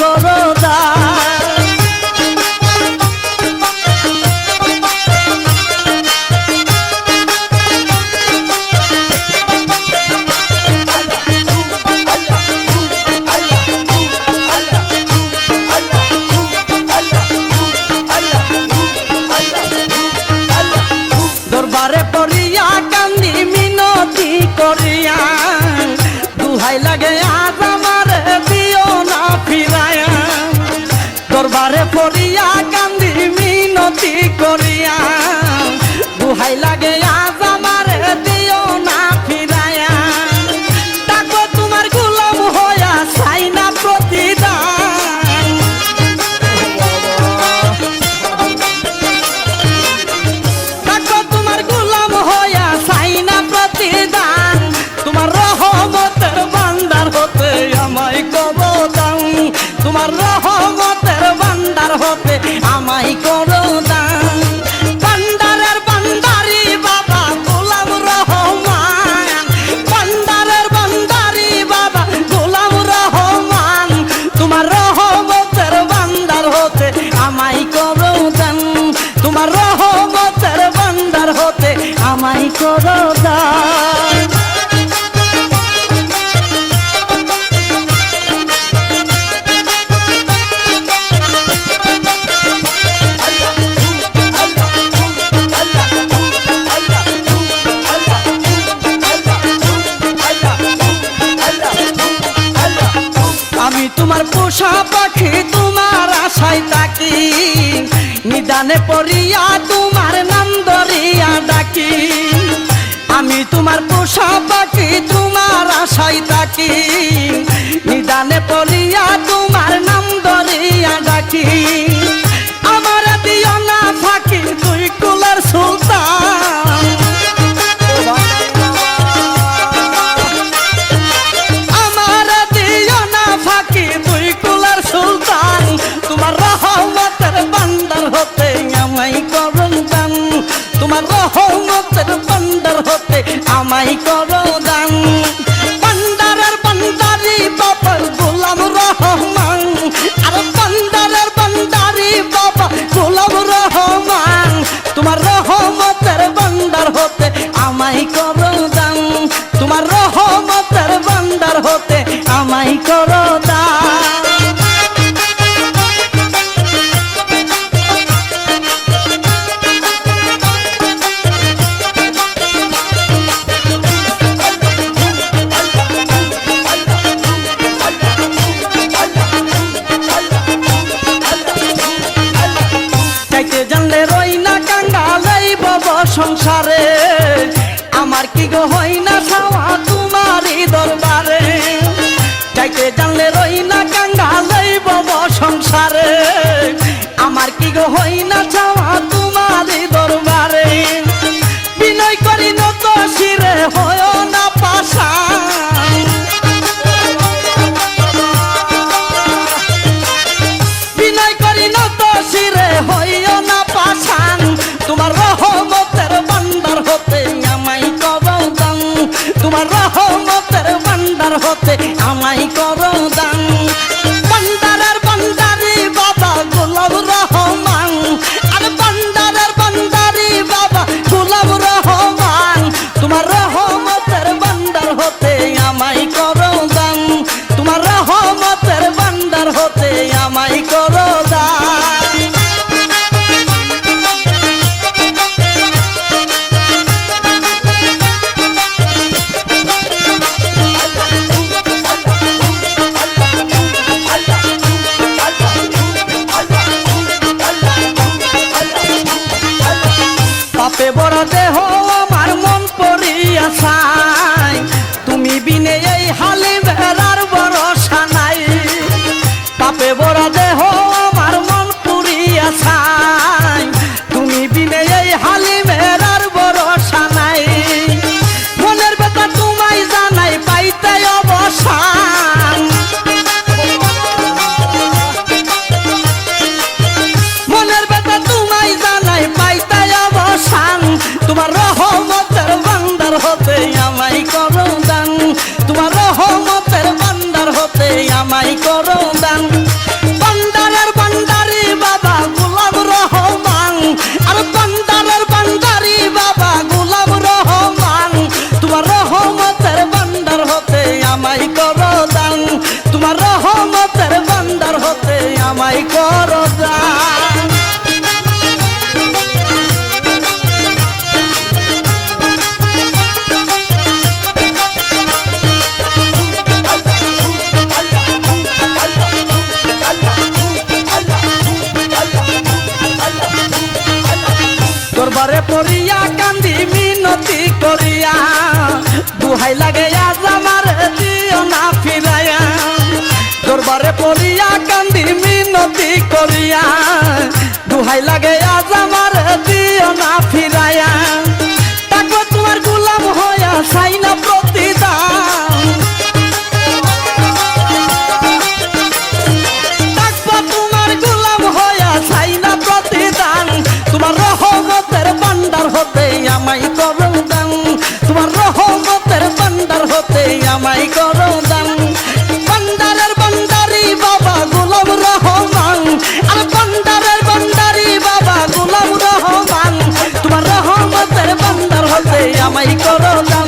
করো করিয়া। দুহাই লাগে আজ আমার দিও না ফিরায়া তাকো তোমার গুলাম হইয়া, চাই না প্রতিদান। তাকো তোমার গুলাম হইয়া, চাই না প্রতিদান। তোমার রহমতের বান্দার হতে আমায় করো দান তোমার রহমতের বান্দার হতে আমায় করো আমি তোমার পোষা পাখি তোমার আশায় তাকি নিদানে পড়িয়া তোমার আমি তোমার পোষা পাখি তোমার আশাই থাকি। নিদানে পলিয়া তোমার নাম দলিয়া ডাকি। হতে আমাই করো সংসারে, আমার কি গো হই না ছাওয়া তোমারই দরবারে? চাইতে জানলে রই না কাঙ্গা বব সংসারে, আমার কি গো হই না হতে করো। হতে আমাই করো দান। তোমার রহমতের হতে করো দান। বাবা রহমান। আর বান্দারের বান্দারি বাবা গোলাম রহমান। তোমার রহমতের বান্দার হতে আমাই করো দান। তোমার রহমতের বান্দার হতে আমাই করো দরবারে পড়িয়া কান্দি, মিনতি করিয়া। দুহাই লাগে আজ আমার দিও না ফিরাইয়া। দরবারে পড়িয়া কান্দি, মিনতি করিয়া। দুহাই লাগে আজ আমার দিও না ফিরাইয়া। আমাই করো দান। তোমার রহমতের বান্ডার হতে আমাই করো দান। বান্ডারের বান্ডারি বাবা গোলাম রহমান। আর বান্ডারের বান্ডারি বাবা গোলাম রহমান। তোমার রহমতের বান্ডার হতে আমাই করো দান।